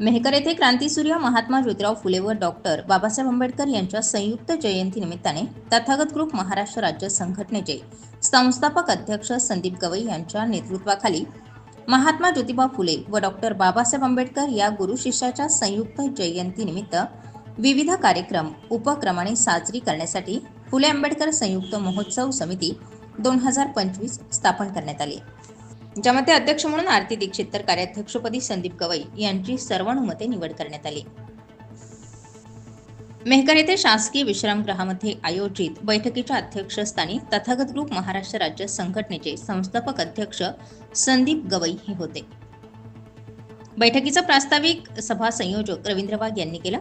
मेहकर येथे क्रांतीसूर्य महात्मा ज्योतिराव फुले व डॉक्टर बाबासाहेब आंबेडकर यांच्या संयुक्त जयंती निमित्ताने तथागत ग्रुप महाराष्ट्र राज्य संघटनेचे संस्थापक अध्यक्ष संदीप गवई यांच्या नेतृत्वाखाली महात्मा ज्योतिबा फुले व डॉक्टर बाबासाहेब आंबेडकर या गुरु शिष्याच्या संयुक्त जयंतीनिमित्त विविध कार्यक्रम उपक्रमाने साजरी करण्यासाठी फुले आंबेडकर संयुक्त महोत्सव समिती दोन हजार पंचवीस स्थापन करण्यात आली. ज्यामध्ये अध्यक्ष म्हणून आरती दीक्षित तर कार्याध्यक्षपदी संदीप गवई यांची सर्वानुमते निवड करण्यात आली. मेहकर येथे शासकीय विश्रामगृहामध्ये आयोजित बैठकीच्या अध्यक्षस्थानी तथागत ग्रुप महाराष्ट्र राज्य संघटनेचे संस्थापक अध्यक्ष संदीप गवई हे होते. बैठकीचा प्रास्ताविक सभा संयोजक रवींद्र वाघ यांनी केला.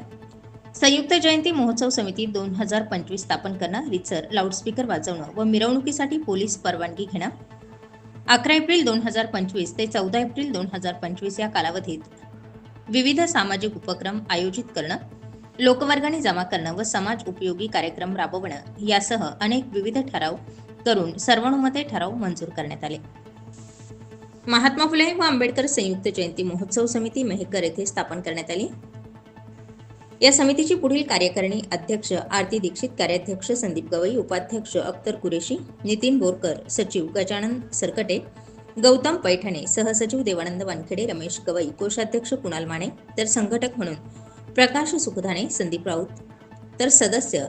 संयुक्त जयंती महोत्सव समिती दोन हजार पंचवीस स्थापन करणं रिचर लाऊडस्पीकर वाजवणं व मिरवणुकीसाठी पोलीस परवानगी घेणं. अकरा एप्रिल दोन हजार पंचवीस ते चौदा एप्रिल दोन हजार पंचवीस या कालावधीत विविध सामाजिक उपक्रम आयोजित करणं लोकवर्गाने जमा करणं व समाज उपयोगी कार्यक्रम राबवणं यासह अनेक विविध ठराव करून सर्वानुमते ठराव मंजूर करण्यात आले. महात्मा फुले व आंबेडकर संयुक्त जयंती महोत्सव समिती मेहकर येथे स्थापन करण्यात आली. या समितीची पुढील कार्यकारिणी अध्यक्ष आरती दीक्षित कार्याध्यक्ष संदीप गवई उपाध्यक्ष अख्तर कुरेशी नितीन बोरकर सचिव गजानन सरकटे गौतम पैठणे सहसचिव देवानंद वानखेडे रमेश गवई कोषाध्यक्ष कुणाल माने तर संघटक म्हणून प्रकाश सुखधाणे संदीप राऊत तर सदस्य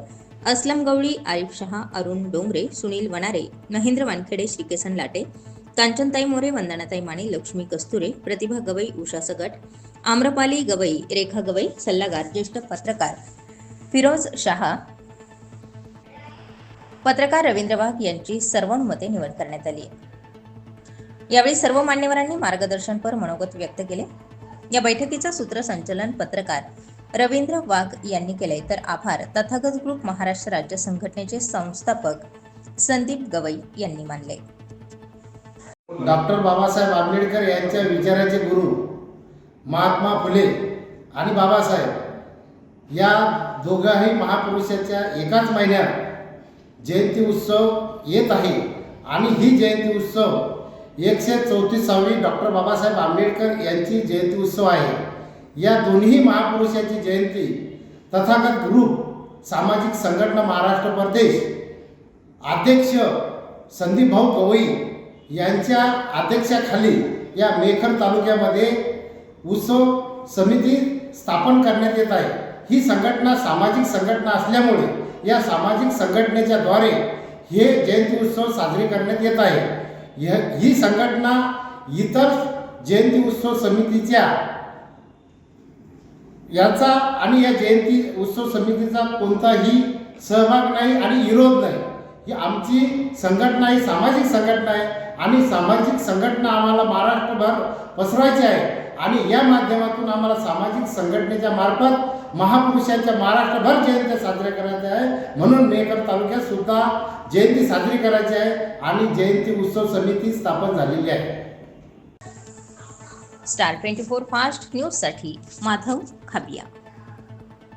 असलम गवळी आरिफ शहा अरुण डोंगरे सुनील वनारे महेंद्र वानखेडे श्रीकेसन लाटे कांचनताई मोरे वंदनाताई माने लक्ष्मी कस्तुरे प्रतिभा गवई उषा सगट आम्रपाली गवई रेखा गवई सल्लागार ज्येष्ठ पत्रकार फिरोज शहा पत्रकार रवींद्र वाघ यांची सर्वानुमते निवड करण्यात आली यावेळी सर्व मान्यवरांनी मार्गदर्शनपर मनोगत व्यक्त केले. या बैठकीचं सूत्रसंचलन पत्रकार रवींद्र वाघ यांनी केले तर आभार. तथागत ग्रुप महाराष्ट्र राज्य संघटनेचे संस्थापक संदीप गवई यांनी मानले. डॉक्टर बाबासाहेब आंबेडकर यांच्या विचाराचे गुरु महात्मा फुले आणि बाबासाहेब या दोघाही महापुरुषाच्या एकाच महिन्यात जयंती उत्सव येत आहे. आणि ही जयंती उत्सव एकशे चौतीसावी डॉक्टर बाबासाहेब आंबेडकर यांची जयंती उत्सव आहे. या दोन्ही महापुरुषाची जयंती तथागत ग्रुप सामाजिक संघटना महाराष्ट्र प्रदेश अध्यक्ष संदीप भाऊ गवई यांच्या अध्यक्षाखाली या मेखर तालुक्यामध्ये उत्सव समिती स्थापन करण्यात येत आहे. ही संघटना सामाजिक संघटना असल्यामुळे या सामाजिक संघटनेच्या द्वारे हे जयंती उत्सव साजरे करण्यात येत आहे. ही संघटना इतर जयंती उत्सव समितीच्या याचा आणि या जयंती उत्सव समितीचा कोणताही सहभाग नाही आणि विरोध नाही. ही आमची संघटना ही सामाजिक संघटना आहे. आणि सामाजिक संघटना आम्हाला महाराष्ट्रभर पसरवायची आहे. आणि या माध्यमातून आम्हाला सामाजिक संघटनेच्या मार्फत महापुरुषांच्या महाराष्ट्रभर जयंत्या साजऱ्या करायच्या आहे. म्हणून मेकर तालुक्यात सुद्धा जयंती साजरी करायची आहे आणि जयंती उत्सव समिती स्थापन झालेली आहे. स्टार ट्वेंटी फोर फास्ट न्यूजसाठी माधव खाबिया.